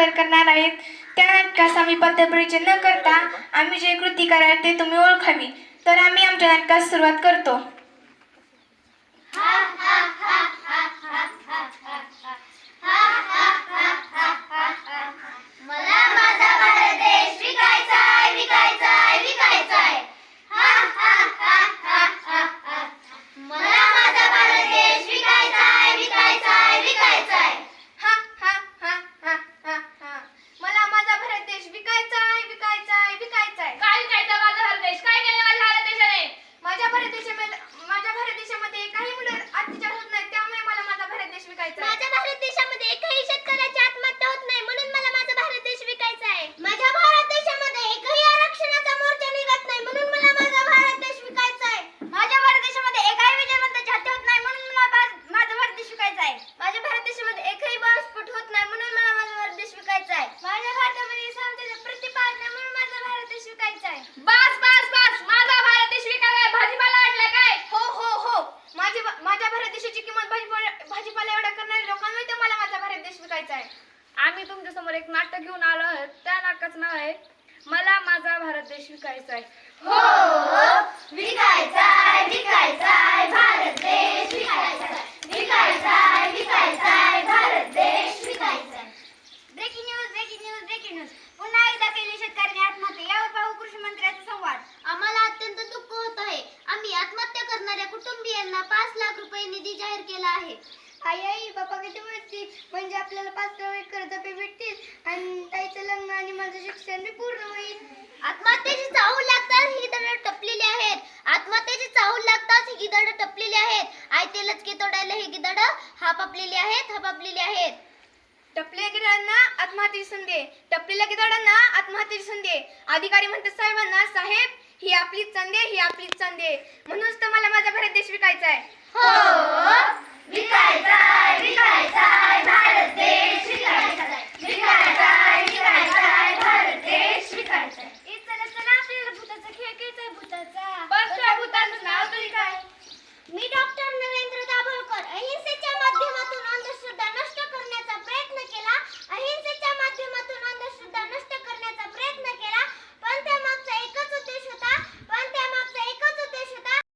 सादर करणार आहेत. त्या नाटकास आम्ही पद्धतपरिचय न करता आम्ही जे कृती कराल ते तुम्ही ओळखावी तर आम्ही आमच्या नाटकास सुरुवात करतो मला माझा भारत देश विकायचाय विकायचाय विकायचाय हा हा हा हा हा हा मला माझा भारत देश विकायचाय विकायचाय विकायचाय हा हा हा हा हा हा मला माझा भारत देश विकायचा आहे विकायचा आहे विकायचा आहे काय विकायचा माझा भारत देश काय केलं माझ्या भारत देशाने माझ्या भारत देशामध्ये माझ्या भारत देशामध्ये काही मुलं अत्याचार होत नाहीत त्यामुळे मला माझा भारत देश विकायचा आहे माझ्या भारत देशामध्ये एकही शेतकऱ्याची आत्महत्या होत नाही म्हणून मला माझा भारत देश विकायचा आहे माझ्या भारत देशामध्ये एकही आरक्षणाचा मोर्चा निघत नाही म्हणून मला माझा भारत देश विकायचा आहे माझ्या भारत देशामध्ये एकही विजयवंताची हत्या होत नाही म्हणून मला भार- माझा भारत देश विकायचा आहे माझ्या भारत देशामध्ये एकही बॉम्बस्फोट होत नाही म्हणून मला माझा भारत देश विकायचा आहे माझ्या भारतामध्ये शांतता प्रतिपादन नाही म्हणून माझा भारत देश विकायचा आहे बस बस बस. माझा भारत देश विकायचा आहे. भाजीपाला वाटला काय? हो हो हो. माझी माझ्या भारत देशाची किंमत भाजीपाला भाजीपाला एवढा करणाऱ्या लोकांमुळे तर मला माझा भारत देश विकायचा आहे. आम्ही तुमच्यासमोर एक नाटक घेऊन आलो आहोत. त्या नाटकाचं नाव आहे मला माझा भारत देश विकायचा आहे. हो विकायचाय विकायचाय भारत कुटुंबियांना पाच लाख रुपये निधी जाहीर केला आहे आई आई बाबा किती मिळतील म्हणजे आपल्याला पाच लाख कर्ज पे भेटतील आणि ताईचं लग्न आणि माझं शिक्षण बी पूर्ण होईल आत्महत्येची चाहूल लागताच ही दड टपलेली आहेत आत्महत्येची चाहूल लागताच ही गिदड टपलेली आहेत आयते लचके तोडायला ही गिदड हापापलेली आहेत हापापलेली आहेत टपलेल्या गिरांना आत्महत्येची संधी आहे. टपलेल्या गिराडांना आत्महत्येची संधी आहे. अधिकारी म्हणतात साहेबांना साहेब ही आपलीच संधी आहे, ही आपलीच संधी आहे. म्हणूनच तर मला विकायचा हो विकायचा आपल्याला भूताचा खेळ खेळायचा भूताचा. भूताचं नाव तरी काय? मी डॉक्टर